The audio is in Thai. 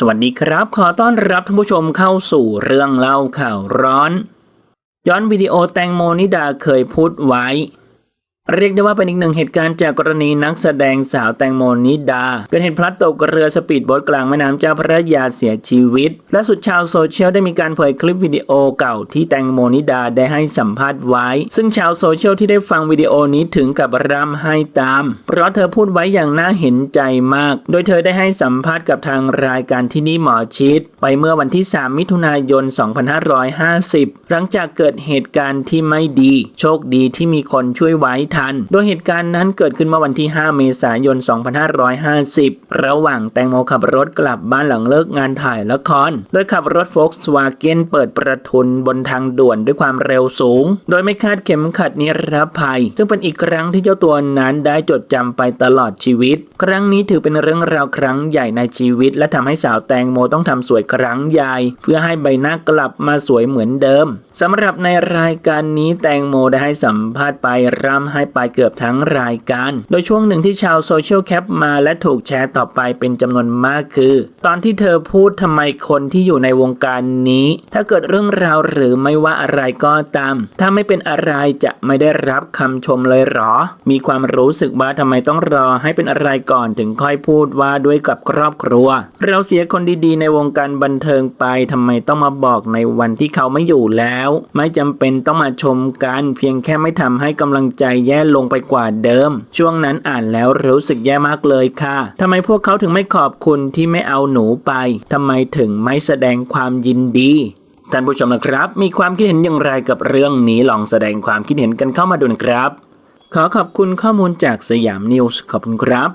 สวัสดีครับ ขอต้อนรับท่านผู้ชมเข้าสู่เรื่องเล่าข่าวร้อน ย้อนวิดีโอแตงโมนิดาเคยพูดไว้ เรียกได้ว่าเป็นอีกหนึ่งเหตุการณ์จากกรณีนักแสดงสาวแตงโมนิดา เกิดเหตุพลัดตกเรือสปีดโบ๊ทกลางแม่น้ำเจ้าพระยาเสียชีวิตและสุดชาวโซเชียลได้มีการเผยคลิปวิดีโอเก่าที่แตงโมนิดาได้ให้สัมภาษณ์ไว้ ซึ่งชาวโซเชียลที่ได้ฟังวิดีโอนี้ถึงกับร่ำไห้ตาม เพราะเธอพูดไว้อย่างน่าเห็นใจมาก โดยเธอได้ให้สัมภาษณ์กับทางรายการที่นี่หมอชิด ไปเมื่อวันที่ 3 มิถุนายน 2550 หลังจากเกิดเหตุการณ์ที่ไม่ดี โชคดีที่มีคนช่วยไว้ทัน โดยเหตุการณ์นั้นเกิดขึ้นเมื่อวันที่ 5 เมษายน 2550 ระหว่างแตงโมขับรถกลับบ้านหลังเลิกงานถ่ายละคร โดยขับรถ Volkswagen เปิดประทุนบนทางด่วนด้วยความเร็วสูง โดยไม่คาดเข็มขัดนิรภัย ซึ่งเป็นอีกครั้งที่เจ้าตัวนั้นได้จดจำไปตลอดชีวิต ครั้งนี้ถือเป็นเรื่องราวครั้งใหญ่ในชีวิต และทำให้สาวแตงโมต้องทำสวยครั้งใหญ่ เพื่อให้ใบหน้ากลับมาสวยเหมือนเดิม สำหรับในรายการนี้แตงโมได้ให้สัมภาษณ์ไปร่ำให้ไปเกือบทั้งรายการ โดยช่วงหนึ่งที่ชาวโซเชียลแคปมาและถูกแชร์ต่อไปเป็นจำนวนมากคือ ตอนที่เธอพูดทำไมคนที่อยู่ในวงการนี้ ถ้าเกิดเรื่องราวหรือไม่ว่าอะไรก็ตาม ถ้าไม่เป็นอะไรจะไม่ได้รับคำชมเลยหรอ มีความรู้สึกว่าทำไมต้องรอให้เป็นอะไรก่อนถึงค่อยพูดว่าด้วยกับครอบครัว เราเสียคนดีๆ ในวงการบันเทิงไปทำไมต้องมาบอกในวันที่เขาไม่อยู่แล้วไม่จำเป็นต้องมาชมกันเพียงแค่ไม่ทำให้กำลังใจแย่ลงไปกว่าเดิม ช่วงนั้นอ่านแล้วรู้สึกแย่มากเลยค่ะทำไมพวกเขาถึงไม่ขอบคุณที่ไม่เอาหนูไปทำไมถึงไม่แสดงความยินดีท่านผู้ชมนะครับ มีความคิดเห็นอย่างไรกับเรื่องนี้ลองแสดงความคิดเห็นกันเข้ามาดูนะครับ ขอขอบคุณข้อมูลจากสยามนิวส์ขอบคุณครับ